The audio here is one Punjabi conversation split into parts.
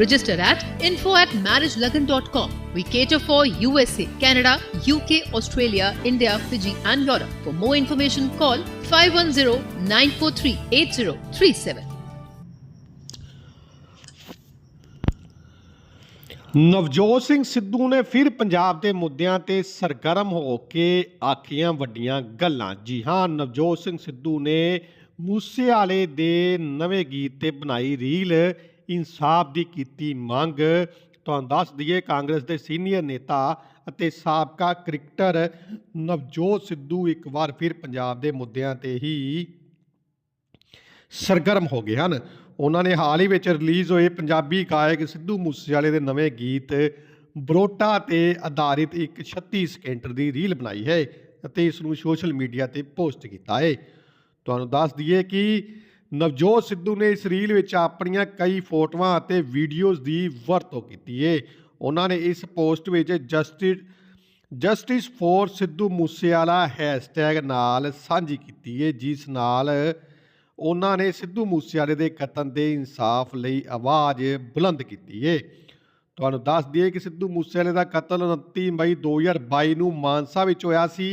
Register at info at marriagelagan.com. We cater for USA, Canada, UK, Australia, India, Fiji, and Europe. For more information, call 510 943 8037. Navjot Singh Sidhu ਨੇ ਫਿਰ ਪੰਜਾਬ ਦੇ ਮੁੱਦਿਆਂ ਤੇ ਸਰਗਰਮ ਹੋ ਕੇ ਆਖੀਆਂ ਵੱਡੀਆਂ ਗੱਲਾਂ ਜੀ ਹਾਂ ਨਵਜੋਤ ਸਿੰਘ ਸਿੱਧੂ ਨੇ ਮੂਸੇਵਾਲੇ ਦੇ ਨਵੇਂ ਗੀਤ ਤੇ ਬਣਾਈ ਰੀਲ ਇਨਸਾਫ ਦੀ ਕੀਤੀ ਮੰਗ। ਤੁਹਾਨੂੰ ਦੱਸ ਦਈਏ, ਕਾਂਗਰਸ ਦੇ ਸੀਨੀਅਰ ਨੇਤਾ ਅਤੇ ਸਾਬਕਾ ਕ੍ਰਿਕਟਰ ਨਵਜੋਤ ਸਿੱਧੂ ਇੱਕ ਵਾਰ ਫਿਰ ਪੰਜਾਬ ਦੇ ਮੁੱਦਿਆਂ ਤੇ ਹੀ ਸਰਗਰਮ ਹੋ ਗਏ ਹਨ। ਉਹਨਾਂ ਨੇ ਹਾਲ ਹੀ ਵਿੱਚ ਰਿਲੀਜ਼ ਹੋਏ ਪੰਜਾਬੀ ਗਾਇਕ ਸਿੱਧੂ ਮੂਸੇਵਾਲੇ ਦੇ ਨਵੇਂ ਗੀਤ ਬਰੋਟਾ ਤੇ ਆਧਾਰਿਤ ਇੱਕ 36 ਸਕਿੰਟ ਦੀ ਰੀਲ ਬਣਾਈ ਹੈ ਅਤੇ ਇਸ ਨੂੰ ਸੋਸ਼ਲ ਮੀਡੀਆ ਤੇ ਪੋਸਟ ਕੀਤਾ ਹੈ। ਤੁਹਾਨੂੰ ਦੱਸ ਦਈਏ ਕਿ ਨਵਜੋਤ ਸਿੱਧੂ ਨੇ ਇਸ ਰੀਲ ਵਿੱਚ ਆਪਣੀਆਂ ਕਈ ਫੋਟੋਆਂ ਅਤੇ ਵੀਡੀਓਜ਼ ਦੀ ਵਰਤੋਂ ਕੀਤੀ ਹੈ ਉਹਨਾਂ ਨੇ ਇਸ ਪੋਸਟ ਵਿੱਚ justice justice for Sidhu Moosewala hashtag ਨਾਲ ਸਾਂਝੀ ਕੀਤੀ ਹੈ ਜਿਸ ਨਾਲ ਉਹਨਾਂ ਨੇ ਸਿੱਧੂ ਮੂਸੇਵਾਲੇ ਦੇ ਕਤਲ ਦੇ ਇਨਸਾਫ ਲਈ ਆਵਾਜ਼ ਬੁਲੰਦ ਕੀਤੀ ਹੈ ਤੁਹਾਨੂੰ ਦੱਸ ਦਈਏ ਕਿ ਸਿੱਧੂ ਮੂਸੇਵਾਲੇ ਦਾ ਕਤਲ 29 ਮਈ 2022 ਨੂੰ ਮਾਨਸਾ ਵਿੱਚ ਹੋਇਆ ਸੀ।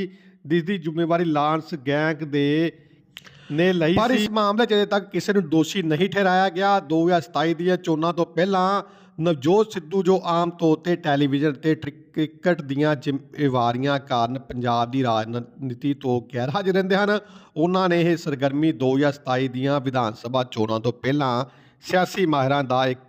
ਜਿਸ ਦੀ ਜ਼ਿੰਮੇਵਾਰੀ ਲਾਂਸ ਗੈਂਗ ਦੇ ਨੇ ਲਈ ਪਰ ਇਸ ਮਾਮਲੇ 'ਚ ਅਜੇ ਤੱਕ ਕਿਸੇ ਨੂੰ ਦੋਸ਼ੀ ਨਹੀਂ ਠਹਿਰਾਇਆ ਗਿਆ। 2027 ਦੀਆਂ ਚੋਣਾਂ ਤੋਂ ਪਹਿਲਾਂ ਨਵਜੋਤ ਸਿੱਧੂ ਜੋ ਆਮ ਤੌਰ ਤੇ ਟੈਲੀਵਿਜ਼ਨ ਤੇ ਟ੍ਰਿ- ਕ੍ਰਿਕਟ ਦੀਆਂ ਜ਼ਿੰਮੇਵਾਰੀਆਂ ਕਾਰਨ ਪੰਜਾਬ ਦੀ ਰਾਜਨੀਤੀ ਤੋਂ ਗੈਰ ਹਾਜ਼ਰ ਰਹਿੰਦੇ ਹਨ ਉਹਨਾਂ ਨੇ ਇਹ ਸਰਗਰਮੀ 2027 ਦੀਆਂ ਵਿਧਾਨ ਸਭਾ ਚੋਣਾਂ ਤੋਂ ਪਹਿਲਾਂ ਸਿਆਸੀ ਮਾਹਿਰਾਂ ਦਾ ਇੱਕ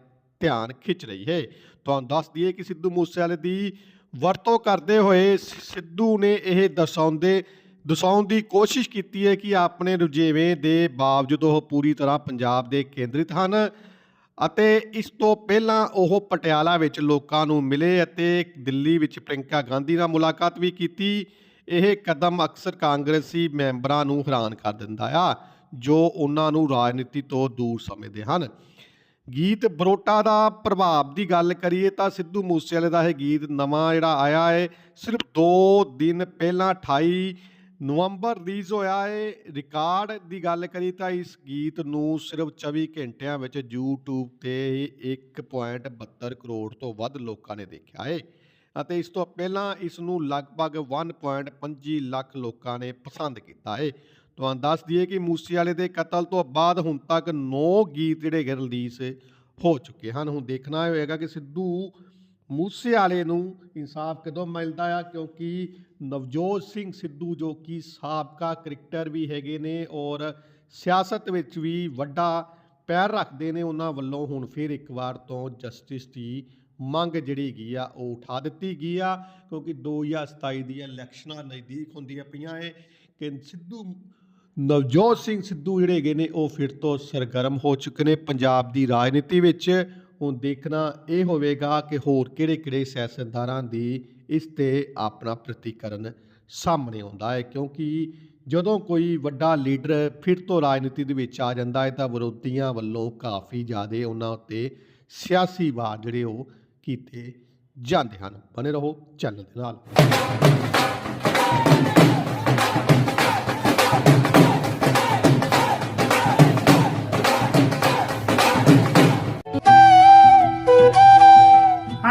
ਧਿਆਨ ਖਿੱਚ ਰਹੀ ਹੈ। ਤੁਹਾਨੂੰ ਦੱਸ ਦਈਏ ਕਿ ਸਿੱਧੂ ਮੂਸੇਵਾਲੇ ਦੀ ਵਰਤੋਂ ਕਰਦੇ ਹੋਏ ਸਿੱਧੂ ਨੇ ਇਹ ਦਰਸਾਉਂਦੇ ਦਰਸਾਉਣ ਦੀ ਕੋਸ਼ਿਸ਼ ਕੀਤੀ ਹੈ ਕਿ ਆਪਣੇ ਰੁਝੇਵੇਂ ਦੇ ਬਾਵਜੂਦ ਉਹ ਪੂਰੀ ਤਰ੍ਹਾਂ ਪੰਜਾਬ ਦੇ ਕੇਂਦਰਿਤ ਹਨ ਅਤੇ ਇਸ ਤੋਂ ਪਹਿਲਾਂ ਉਹ ਪਟਿਆਲਾ ਵਿੱਚ ਲੋਕਾਂ ਨੂੰ ਮਿਲੇ ਅਤੇ ਦਿੱਲੀ ਵਿੱਚ ਪ੍ਰਿੰਕਾ ਗਾਂਧੀ ਨਾਲ ਮੁਲਾਕਾਤ ਵੀ ਕੀਤੀ। ਇਹ ਕਦਮ ਅਕਸਰ ਕਾਂਗਰਸੀ ਮੈਂਬਰਾਂ ਨੂੰ ਹੈਰਾਨ ਕਰ ਦਿੰਦਾ ਆ, ਜੋ ਉਹਨਾਂ ਨੂੰ ਰਾਜਨੀਤੀ ਤੋਂ ਦੂਰ ਸਮਝਦੇ ਹਨ। ਗੀਤ ਬਰੋਟਾ ਦਾ ਪ੍ਰਭਾਵ ਦੀ ਗੱਲ ਕਰੀਏ ਤਾਂ ਸਿੱਧੂ ਮੂਸੇਵਾਲੇ ਦਾ ਇਹ ਗੀਤ ਨਵਾਂ ਜਿਹੜਾ ਆਇਆ ਹੈ, ਸਿਰਫ 2 ਦਿਨ ਪਹਿਲਾਂ 28 ਨਵੰਬਰ ਰਿਲੀਜ਼ ਹੋਇਆ ਹੈ ਰਿਕਾਰਡ ਦੀ ਗੱਲ ਕਰੀ ਤਾਂ ਇਸ ਗੀਤ ਨੂੰ ਸਿਰਫ 24 ਘੰਟਿਆਂ ਵਿੱਚ YouTube ਤੇ 1.72 ਕਰੋੜ ਤੋਂ ਵੱਧ ਲੋਕਾਂ ਨੇ ਦੇਖਿਆ ਹੈ ਅਤੇ ਇਸ ਤੋਂ ਪਹਿਲਾਂ ਇਸ ਨੂੰ ਲਗਭਗ 1.25 ਲੱਖ ਲੋਕਾਂ ਨੇ ਪਸੰਦ ਕੀਤਾ ਹੈ ਤੁਹਾਨੂੰ ਦੱਸ ਦਈਏ ਕਿ ਮੂਸੇਵਾਲੇ ਦੇ ਕਤਲ ਤੋਂ ਬਾਅਦ ਹੁਣ ਤੱਕ 9 ਗੀਤ ਜਿਹੜੇ ਰਿਲੀਜ਼ ਹੋ ਚੁੱਕੇ ਹਨ। ਹੁਣ ਦੇਖਣਾ ਹੋਏਗਾ ਕਿ ਸਿੱਧੂ ਮੂਸੇਵਾਲੇ ਨੂੰ ਇਨਸਾਫ ਕਦੋਂ ਮਿਲਦਾ ਆ? ਕਿਉਂਕਿ ਨਵਜੋਤ ਸਿੰਘ ਸਿੱਧੂ ਜੋ ਕਿ ਸਾਬਕਾ ਕ੍ਰਿਕਟਰ ਵੀ ਹੈਗੇ ਨੇ ਔਰ ਸਿਆਸਤ ਵਿੱਚ ਵੀ ਵੱਡਾ ਪੈਰ ਰੱਖਦੇ ਨੇ, ਉਹਨਾਂ ਵੱਲੋਂ ਹੁਣ ਫਿਰ ਇੱਕ ਵਾਰ ਤੋਂ ਜਸਟਿਸ ਦੀ ਮੰਗ ਜਿਹੜੀ ਗਈ ਆ, ਉਹ ਉਠਾ ਦਿੱਤੀ ਗਈ ਆ, ਕਿਉਂਕਿ 2027 ਦੀਆਂ ਇਲੈਕਸ਼ਨਾਂ ਨਜ਼ਦੀਕ ਹੁੰਦੀਆਂ ਪਈਆਂ ਏ ਕਿ ਸਿੱਧੂ, ਨਵਜੋਤ ਸਿੰਘ ਸਿੱਧੂ ਜਿਹੜੇ ਹੈਗੇ ਨੇ, ਉਹ ਫਿਰ ਤੋਂ ਸਰਗਰਮ ਹੋ ਚੁੱਕੇ ਨੇ ਪੰਜਾਬ ਦੀ ਰਾਜਨੀਤੀ ਵਿੱਚ। ਹੁਣ ਦੇਖਣਾ ਇਹ ਹੋਵੇਗਾ ਕਿ ਹੋਰ ਕਿਹੜੇ-ਕਿਹੜੇ ਸਿਆਸਤਦਾਨਾਂ ਦੀ ਇਸ ਤੇ ਆਪਣਾ ਪ੍ਰਤੀਕਰਨ ਸਾਹਮਣੇ ਆਉਂਦਾ ਹੈ। ਕਿਉਂਕਿ ਜਦੋਂ ਕੋਈ ਵੱਡਾ ਲੀਡਰ ਫਿਰ ਤੋਂ ਰਾਜਨੀਤੀ ਦੇ ਵਿੱਚ ਆ ਜਾਂਦਾ ਹੈ ਤਾਂ ਵਿਰੋਧੀਆਂ ਵੱਲੋਂ ਕਾਫੀ ਜ਼ਿਆਦਾ ਉਹਨਾਂ ਉੱਤੇ ਸਿਆਸੀ ਵਾਰ ਜਿਹੜੇ ਉਹ ਕੀਤੇ ਜਾਂਦੇ ਹਨ। ਬਨੇ ਰਹੋ ਚੈਨਲ ਦੇ ਨਾਲ।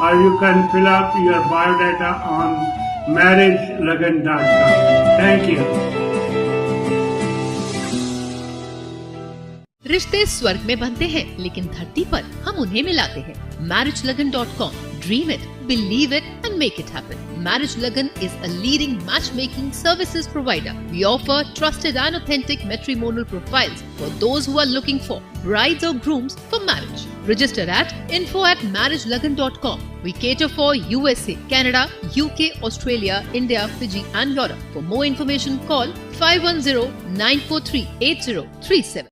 or you can fill up your biodata on marriagelagan.com. Thank you. रिश्ते स्वर्ग में बनते हैं लेकिन धरती पर हम उन्हें मिलाते हैं marriage Lagan dot com dream it believe it and make it happen marriage Lagan is a leading match making services provider we offer trusted and authentic matrimonial profiles for those who are looking for brides or grooms for marriage. Register at info at marriagelagan.com. We cater for USA, Canada, UK, Australia, India, Fiji, and Europe. For more information, call 510 943 8037.